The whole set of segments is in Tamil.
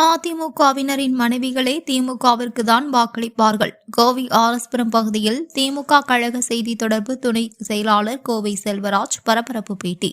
அதிமுகவினரின் மனைவிகளே திமுகவிற்கு தான் வாக்களிப்பார்கள். கோவை ஆரஸ்புரம் பகுதியில் திமுக கழக செய்தி தொடர்பு துணை செயலாளர் கோவை செல்வராஜ் பரபரப்பு பேட்டி.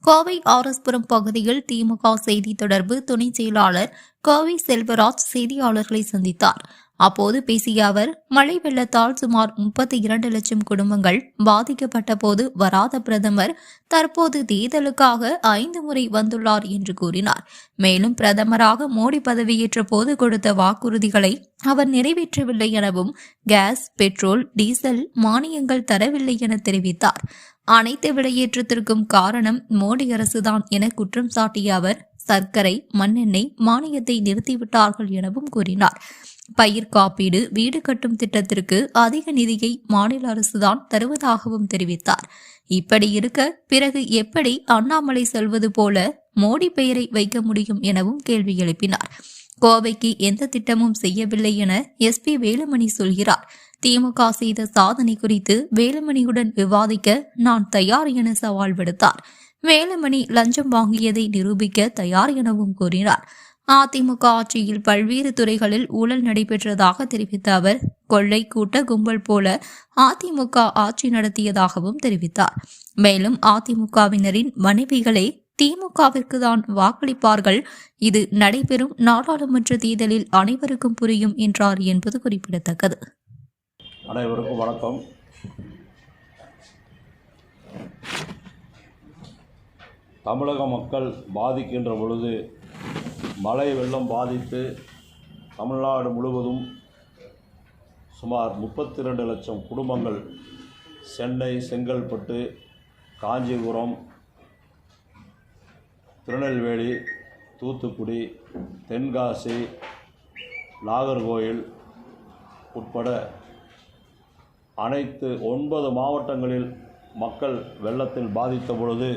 கோவை ஆரஸ்புரம் பகுதியில் திமுக செய்தி தொடர்பு துணை செயலாளர் கோவை செல்வராஜ் செய்தியாளர்களை சந்தித்தார். அப்போது பேசிய அவர் மழை வெள்ளத்தால் சுமார் முப்பத்தி இரண்டு லட்சம் குடும்பங்கள் பாதிக்கப்பட்ட போது வராத பிரதமர் தற்போது தேர்தலுக்காக ஐந்து முறை வந்துள்ளார் என்று கூறினார். மேலும் பிரதமராக மோடி பதவியேற்ற போது கொடுத்த வாக்குறுதிகளை அவர் நிறைவேற்றவில்லை எனவும் கேஸ் பெட்ரோல் டீசல் மானியங்கள் தரவில்லை என தெரிவித்தார். அனைத்து விலையேற்றத்திற்கும் காரணம் மோடி அரசுதான் என குற்றம் சாட்டிய அவர் சர்க்கரை மண்ணெண்ணெய் மானியத்தை நிறுத்திவிட்டார்கள் எனவும் கூறினார். பயிர் காப்பீடு வீடு கட்டும் திட்டத்திற்கு அதிக நிதியை மாநில அரசுதான் தருவதாகவும் தெரிவித்தார். இப்படி இருக்க பிறகு எப்படி அண்ணாமலை சொல்வது போல மோடி பெயரை வைக்க முடியும் எனவும் கேள்வி எழுப்பினார். கோவைக்கு எந்த திட்டமும் செய்யவில்லை என எஸ்பி வேலுமணி சொல்கிறார். திமுக செய்த சாதனை குறித்து வேலுமணியுடன் விவாதிக்க நான் தயார் என சவால் விடுத்தார். வேலுமணி லஞ்சம் வாங்கியதை நிரூபிக்க தயார் எனவும் கூறினார். அதிமுக ஆட்சியில் பல்வேறு துறைகளில் ஊழல் நடைபெற்றதாக தெரிவித்த அவர் கொள்ளை கூட்ட கும்பல் போல அதிமுக ஆட்சி நடத்தியதாகவும் தெரிவித்தார். மேலும் அதிமுகவினரின் மனைவிகளே திமுகவிற்கு தான் வாக்களிப்பார்கள். இது நடைபெறும் நாடாளுமன்ற தேர்தலில் அனைவருக்கும் புரியும் என்றார் என்பது குறிப்பிடத்தக்கது. அனைவருக்கும் வணக்கம். தமிழக மக்கள் பாதிக்கின்ற பொழுது மழை வெள்ளம் பாதித்து தமிழ்நாடு முழுவதும் சுமார் முப்பத்தி ரெண்டு லட்சம் குடும்பங்கள் சென்னை செங்கல்பட்டு காஞ்சிபுரம் திருநெல்வேலி தூத்துக்குடி தென்காசி நாகர்கோயில் உட்பட அனைத்து ஒன்பது மாவட்டங்களில் மக்கள் வெள்ளத்தில் பாதித்த பொழுது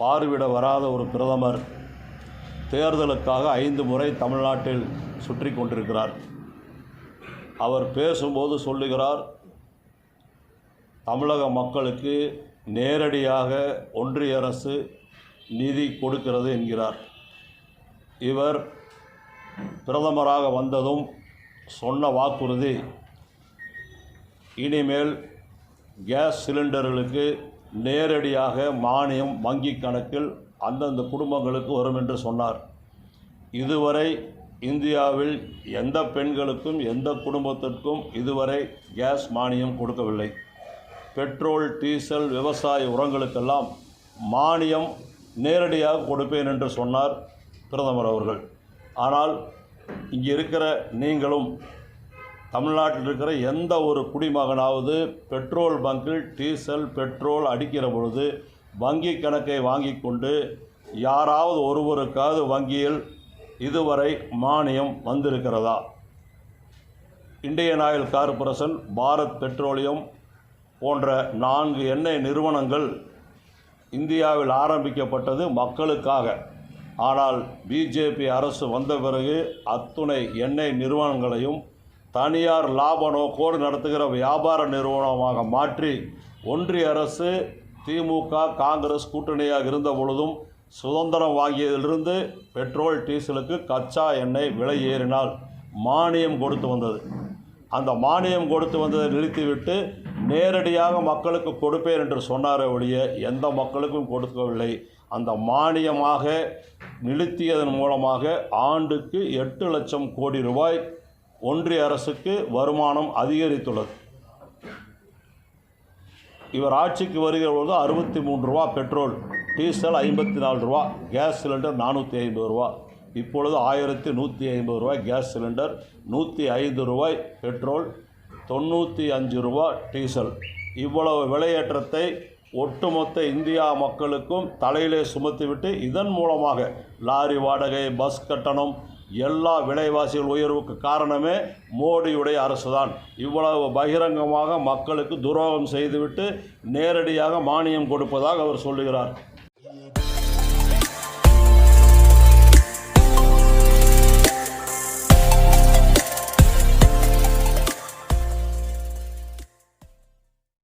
பார்வையிட வராத ஒரு பிரதமர் தேர்தலுக்காக ஐந்து முறை தமிழ்நாட்டில் சுற்றி கொண்டிருக்கிறார். அவர் பேசும்போது சொல்லுகிறார் தமிழக மக்களுக்கு நேரடியாக ஒன்றிய அரசு நிதி கொடுக்கிறது என்கிறார். இவர் பிரதமராக வந்ததும் சொன்ன வாக்குறுதி இனிமேல் கேஸ் சிலிண்டர்களுக்கு நேரடியாக மானியம் வங்கி கணக்கில் அந்தந்த குடும்பங்களுக்கு வரும் என்று சொன்னார். இதுவரை இந்தியாவில் எந்த பெண்களுக்கும் எந்த குடும்பத்திற்கும் இதுவரை கேஸ் மானியம் கொடுக்கவில்லை. பெட்ரோல் டீசல் விவசாய உரங்களுக்கெல்லாம் மானியம் நேரடியாக கொடுப்பேன் என்று சொன்னார் பிரதமர் அவர்கள். ஆனால் இங்கே இருக்கிற நீங்களும் தமிழ்நாட்டில் இருக்கிற எந்த ஒரு குடிமகனாவது பெட்ரோல் பங்கில் டீசல் பெட்ரோல் அடிக்கிற பொழுது வங்கி கணக்கை வாங்கி கொண்டு யாராவது ஒருவருக்காவது வங்கியில் இதுவரை மானியம் வந்திருக்கிறதா? Indian Oil Corporation Bharat Petroleum போன்ற நான்கு எண்ணெய் நிறுவனங்கள் இந்தியாவில் ஆரம்பிக்கப்பட்டது மக்களுக்காக. ஆனால் பிஜேபி அரசு வந்த பிறகு அத்துணை எண்ணெய் நிறுவனங்களையும் தனியார் லாப நோக்கோடு நடத்துகிற வியாபார நிறுவனமாக மாற்றி ஒன்றிய அரசு திமுக காங்கிரஸ் கூட்டணியாக இருந்த பொழுதும் சுதந்திரம் வாங்கியதிலிருந்து பெட்ரோல் டீசலுக்கு கச்சா எண்ணெய் விலை ஏறினால் மானியம் கொடுத்து வந்தது. அந்த மானியம் கொடுத்து வந்ததை நிறுத்திவிட்டு நேரடியாக மக்களுக்கு கொடுப்பேன் என்று சொன்னாரே ஒழிய எந்த மக்களுக்கும் கொடுக்கவில்லை. அந்த மானியமாக நிறுத்தியதன் மூலமாக ஆண்டுக்கு எட்டு லட்சம் கோடி ரூபாய் ஒன்றிய அரசுக்கு வருமானம் அதிகரித்துள்ளது. இவர் ஆட்சிக்கு வருகிற பொழுது அறுபத்தி மூன்று ரூபா பெட்ரோல் டீசல் ஐம்பத்தி நாலு ரூபா கேஸ் சிலிண்டர் நானூற்றி ஐம்பது ரூபா. இப்பொழுது ஆயிரத்தி நூற்றி ஐம்பது ரூபாய் கேஸ் சிலிண்டர் நூற்றி ஐந்து ரூபாய் பெட்ரோல் தொண்ணூற்றி அஞ்சு ரூபா டீசல். இவ்வளவு விலையேற்றத்தை ஒட்டுமொத்த இந்தியா மக்களுக்கும் தலையிலே சுமத்திவிட்டு இதன் மூலமாக லாரி வாடகை பஸ் கட்டணம் எல்லா விலைவாசிகள் உயர்வுக்கு காரணமே மோடியுடைய அரசு தான் இவ்வளவு பகிரங்கமாக மக்களுக்கு துரோகம் செய்துவிட்டு நேரடியாக மானியம் கொடுப்பதாக அவர் சொல்லுகிறார்.